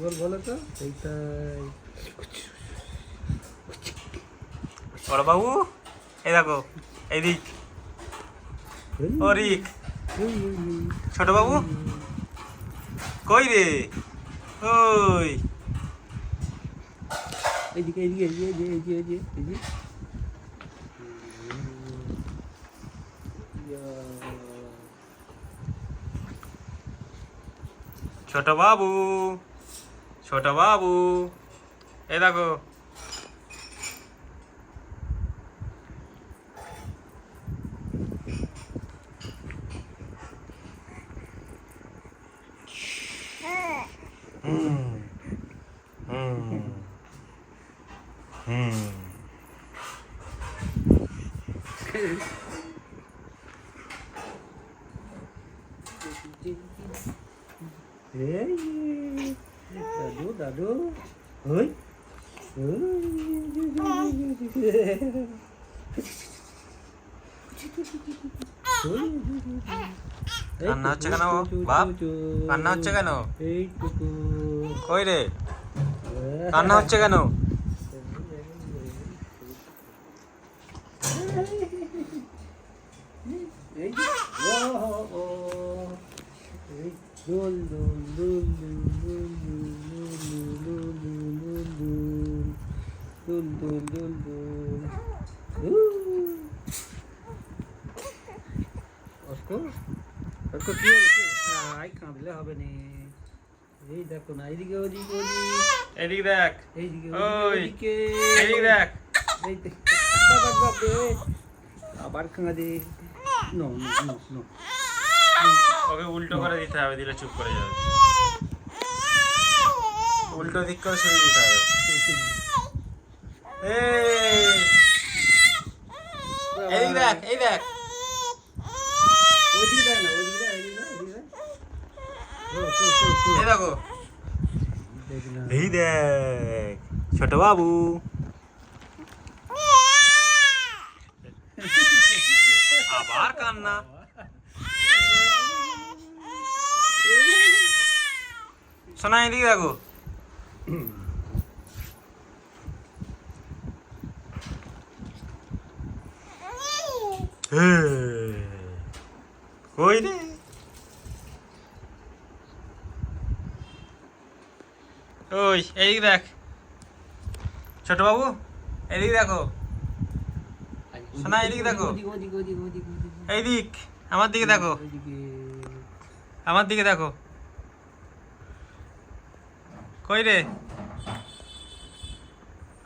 বল বলো তো তাই তাই বড় বাবু এই দেখো এইদিক ওরিক ছোট বাবু? কই রে? ওই। এদিকে এদিকে এদিকে এদিকে এদিকে এদিকে এদিকে ছোট বাবু ছোট বাবু এই দেখো হুম হুম। এই দাদু দাদু হই কান্না হচ্ছে কেন? বাপ? কান্না হচ্ছে কেন? কই রে কান্না হচ্ছে কেন এই যে, ও, ও, এই দুল, দুল, দুল, দুল, দুল, দুল, দুল, দুল, দুল, দুল, দুল, দুল, দুল, দুল। উ। অস্কো, অস্কো কি হলো, আই কাঁদলে হবে নে। এই দেখো না এইদিকে ওদিকে এদিক দেখ এইদিকে দেখ এই দেখ। বাবা, বাবা, আবার কাঁদে নো নো নো ওকে উল্টো করে দিতে হবে, দিলে চুপ করে যাবে। উল্টো দিক করে সরিয়ে দিতে হবে। এই! দেখ এই দেখ। দেখ। দেখ, ছোট বাবু। আবার কান্না। শোনা এদিকে দেখো। এই, কই রে। ওই এইদিকে দেখ। ছোট বাবু এদিকে দেখো। শোনা, এদিকে দেখো। এইদিক আমার দিকে দেখো আমার দিকে দেখো কই রে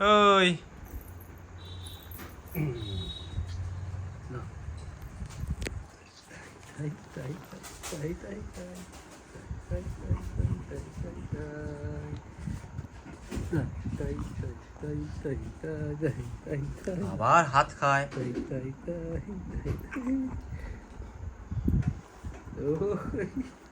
ওই আবার হাত খায় Ой.